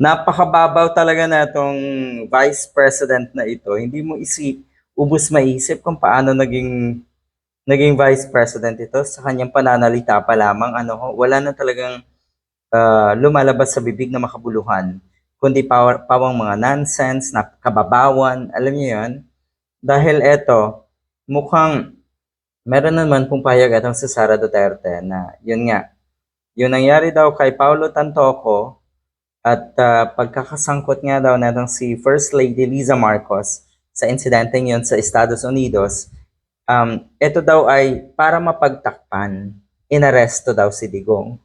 napakababaw talaga na itong vice president na ito. Hindi mo isip, ubus maisip kung paano naging naging vice president ito. Sa kanyang pananalita pa lamang ano wala na talagang ah, lumalabas sa bibig na makabuluhan kundi pa, pawang mga nonsense na kababawan. Alam niyo yon dahil eto mukhang meron naman pong payag atong si Sara Duterte na yun nga yung nangyari daw kay Paulo Tantoco at ah, pagkakasangkot nga daw natong si First Lady Liza Marcos sa insidente yun sa Estados Unidos, um, ito daw ay para mapagtakpan, inaresto daw si Digong.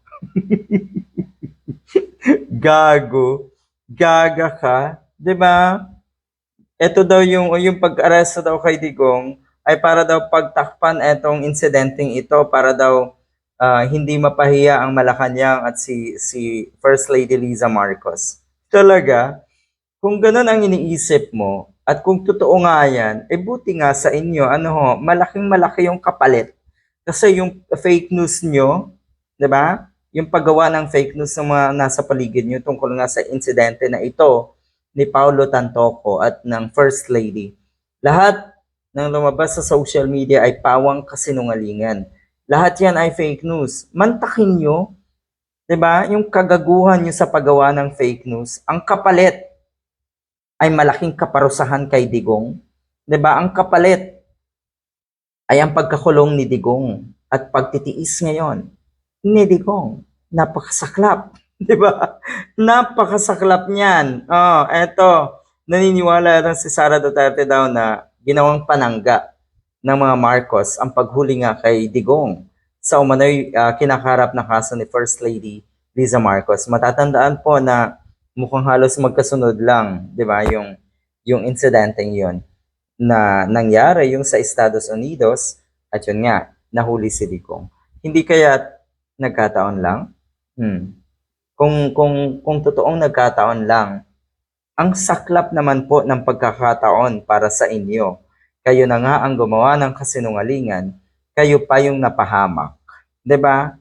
Gago. Gaga ka. ba? Ito daw yung, yung pag-aresto daw kay Digong ay para daw pagtakpan etong insidenteng ito para daw ah, hindi mapahiya ang Malacanang at si si First Lady Liza Marcos. Talaga, kung ganun ang iniisip mo at kung totoo nga yan, eh buti nga sa inyo, ano ho, malaking malaki yung kapalit. Kasi yung fake news nyo, 'di ba? Yung paggawa ng fake news ng mga nasa paligid nyo tungkol nga sa insidente na ito ni Paulo Tantoco at ng First Lady. Lahat ng lumabas sa social media ay pawang kasinungalingan. Lahat yan ay fake news. Mantakin nyo, 'di ba? Yung kagaguhan nyo sa paggawa ng fake news, ang kapalit ay malaking kaparusahan kay Digong. 'Di ba? Ang kapalit ay ang pagkakulong ni Digong at pagtitiis ngayon ni Digong. Napakasaklap, 'di ba? Napakasaklap niyan. Oh, eto, naniniwala rin si Sara Duterte daw na ginawang panangga ng mga Marcos ang paghuli nga kay Digong sa umano'y ah, kinakarap na kaso ni First Lady Liza Marcos. Matatandaan po na mukhang halos magkasunod lang, 'di ba, yung yung insidenteng 'yon na nangyari yung sa Estados Unidos at yun nga, nahuli si Digong. Hindi kaya nagkataon lang? Hmm. Kung kung kung totoong nagkataon lang, ang saklap naman po ng pagkakataon para sa inyo. Kayo na nga ang gumawa ng kasinungalingan, kayo pa yung napahamak. 'Di ba?